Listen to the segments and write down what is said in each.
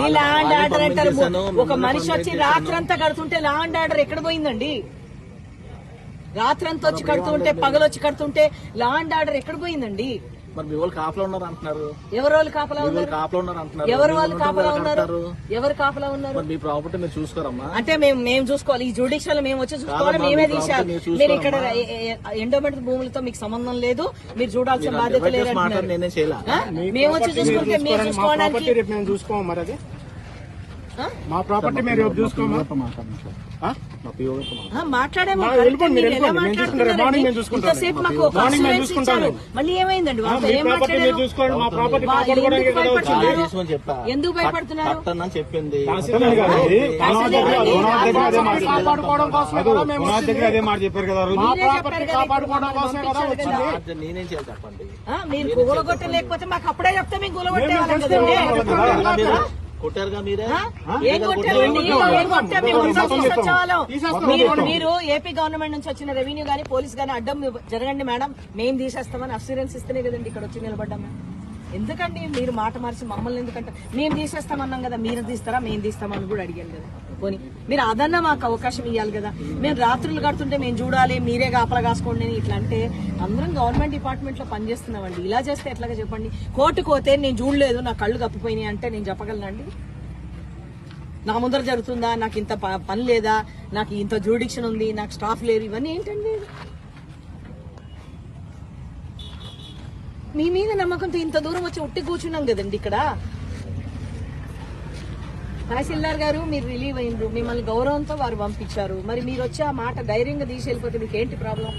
ఈ law and వాళ్ళని order అంటారు ఒక మనిషి వచ్చి. రాత్రంతా కడుతుంటే లా అండ్ ఆర్డర్ ఎక్కడ పోయిందండి? రాత్రంతా వచ్చి కడుతుంటే పగలొచ్చి కడుతుంటే లా అండ్ ఆర్డర్ ఎక్కడ పోయిందండి? మరి మీ వాళ్ళు కాపలా ఉన్నారు అంటున్నారు. ఎవరు వాళ్ళు కాపలా ఉన్నారు? కాపలా ఉన్నారు అంటున్నారు. ఎవరు వాళ్ళు కాపలా ఉన్నారు. ఎవరు కాపలా ఉన్నారు? మరి మీ ప్రాపర్టీ మీరు చూసుకోరమ్మా. అంటే మేము మేము చూసుకోవాలి. ఈ జుడిషియల్ మేము వచ్చి చూసుకోవాలి. మేమే మీ తీసేయాలి. ప్రాపర్టీ మీరు ఇక్కడ. ఎండోమెంట్ భూములతో మీకు సంబంధం లేదు. మీరు చూడాల్సిన బాధ్యత లేదు? మేము వచ్చి చూసుకుంటే మీరు మా చూసుకోవడానికి రేపు మేము చూసుకోము మరి అది? ఆ? మా ప్రాపర్టీ మీరు చూసుకోమా? మాట్లాడేమో. ఇంతసేపు మాకు ఒక. ఇచ్చారు. మళ్ళీ ఏమైందండి? వాళ్ళతో ఏం మీరు మాట్లాడారు ఎందుకు భయపడుతున్నారు? చెప్పింది. కాపాడుకోవడం కోసమే కదా మేము దగ్గర అదే మాట చెప్పారు. కదా మా ప్రాపర్టీ కాపాడుకోవడం కోసమే కదా. వచ్చింది నేనేం చేయాలి చెప్పండి? కూలగొట్టలేకపోతే మాకు అప్పుడే చెప్తే మేము కూలగొట్టే కొట్టారుగా మీరు? మీరే ఆ? ఏం కొట్టారండి ఏం కొట్టా మేము మొత్తం తీసుకొచ్చేవాళ్ళం. తీసేస్తాం. మీరు మీరు ఏపీ గవర్నమెంట్ నుంచి వచ్చిన రెవెన్యూ గానీ పోలీస్ గానీ అడ్డం జరగండి మేడం మేము తీసేస్తామని అస్యూరెన్స్ ఇస్తేనే కదండి ఇక్కడ వచ్చి నిలబడ్డాం. ఎందుకండి మీరు మాట మార్చి మమ్మల్ని ఎందుకంటే మేము తీసేస్తామన్నాం కదా మీరు తీస్తారా మేము తీస్తామని కూడా అడిగాను కదా. పోనీ మీరు అదన్నా మాకు అవకాశం ఇవ్వాలి కదా. మేము రాత్రులు కడుతుంటే మేము చూడాలి మీరే కాపలా కాసుకోండి అని ఇట్లా అంటే అందరం గవర్నమెంట్ డిపార్ట్మెంట్లో పనిచేస్తున్నామండి. ఇలా చేస్తే ఎట్లాగా చెప్పండి? కోర్టుకు పోతే నేను చూడలేదు నా కళ్ళు కప్పిపోయినాయి అంటే నేను చెప్పగలనండి నా ముందర జరుగుతుందా? నాకు ఇంత ప- పని లేదా? నాకు ఇంత జ్యూడిక్షన్ ఉంది నాకు స్టాఫ్ లేరు ఇవన్నీ ఏంటండి? మీ మీద నమ్మకంతో ఇంత దూరం వచ్చి ఉట్టి కూర్చున్నాం కదండి ఇక్కడ. తహసీల్దార్ గారు మీరు రిలీవ్ అయిండ్రు మిమ్మల్ని గౌరవంతో వారు పంపించారు. మరి మీరు వచ్చి ఆ మాట ధైర్యంగా తీసి వెళ్ళిపోతే మీకు ఏంటి ప్రాబ్లం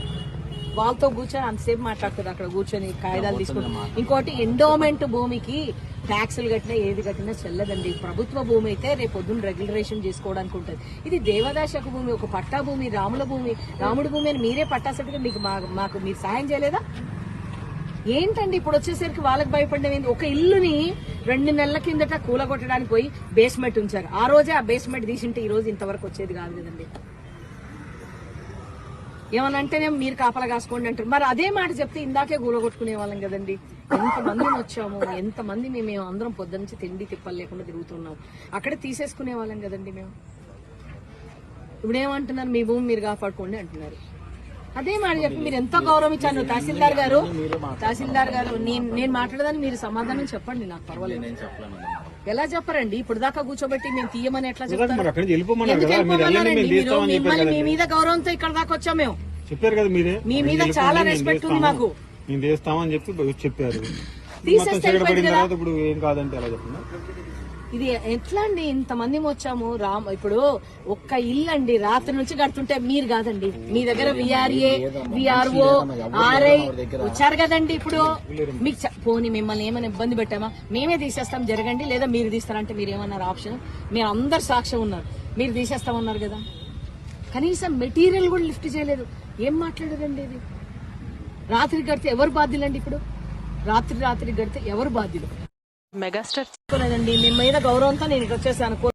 వాళ్ళతో కూర్చొని అంతసేపు మాట్లాడుతుంది అక్కడ కూర్చొని కాగితాలు తీసుకుని ఇంకోటి ఎండోమెంట్ భూమికి ట్యాక్సులు కట్టినా ఏది కట్టినా చెల్లదండి. ప్రభుత్వ భూమి అయితే రేపు పొద్దున్న రెగ్యులరేషన్ చేసుకోవడానికి ఉంటుంది. ఇది దేవదాశక భూమి ఒక పట్టా భూమి రాముల భూమి. రాముడి భూమి అని మీరే పట్టాసట్టుగా మీకు మాకు మీరు సహాయం చేయలేదా? ఏంటండి ఇప్పుడు వచ్చేసరికి వాళ్ళకి భయపడడం ఒక ఇల్లుని రెండు నెలల కిందట కూలగొట్టడానికి పోయి బేస్మెంట్ ఉంచారు. ఆ రోజే ఆ బేస్మెంట్ తీసింటే ఈ రోజు ఇంతవరకు వచ్చేది కాదు కదండి. ఏమనంటేనే మీరు కాపలా కాసుకోండి అంటారు. మరి అదే మాట చెప్తే ఇందాకే కూలగొట్టుకునే వాళ్ళం కదండి. ఎంతమందిని వచ్చాము? ఎంతమంది మేము మేము అందరం పొద్దునుంచి తిండి తిప్పలు లేకుండా తిరుగుతున్నాం. అక్కడే తీసేసుకునే వాళ్ళం కదండి మేము. ఇప్పుడు ఏమంటున్నారు మీ భూమి మీరు కాపాడుకోండి అంటున్నారు. అదే మాట చెప్పి మీరు ఎంతో గౌరవం ఇచ్చాను తహసీల్దార్ గారు. తహసీల్దార్ గారు నేను నేను మాట్లాడదాన్ని మీరు సమాధానం చెప్పండి నాకు పర్వాలేదు. నేను చెప్పలేను ఎలా చెప్పరండి? ఇప్పుడు దాకా కూర్చోబెట్టి మేము తీయమని ఎట్లా చెప్తారు? మిమ్మల్ని మీ మీద గౌరవంతో ఇక్కడ దాకా వచ్చాం మేము. చెప్పారు కదా మీరే. మీ మీద చాలా రెస్పెక్ట్ ఉంది. మాకు. మేము తీస్తామని చెప్పి చెప్పారు. తీసేస్తే ఇప్పుడు ఏం కాదంటే ఎలా చెప్పండి? ఇది ఎట్లా అండి ఇంతమంది వచ్చాము? రామ్ ఇప్పుడు ఒక్క ఇల్లు అండి రాత్రి నుంచి కడుతుంటే మీరు కాదండి. మీ దగ్గర విఆర్ఏ విఆర్ఓ ఆర్ఐ వచ్చారు కదండి ఇప్పుడు. మీకు పోనీ మిమ్మల్ని ఏమైనా ఇబ్బంది పెట్టామా? మేమే తీసేస్తాం జరగండి. లేదా మీరు తీస్తారంటే మీరు ఏమన్నారు ఆప్షన్? మీరు అందరు సాక్ష్యం ఉన్నారు. మీరు తీసేస్తామన్నారు కదా. కనీసం మెటీరియల్ కూడా లిఫ్ట్ చేయలేదు. ఏం మాట్లాడదండి ఇది? రాత్రి గడితే ఎవరు బాధ్యులండి ఇప్పుడు? రాత్రి రాత్రి గడితే ఎవరు బాధ్యులు? మెగాస్టార్ లేదండి మీ మీద గౌరవంతో నేను ఇక్కడ వచ్చేసాను.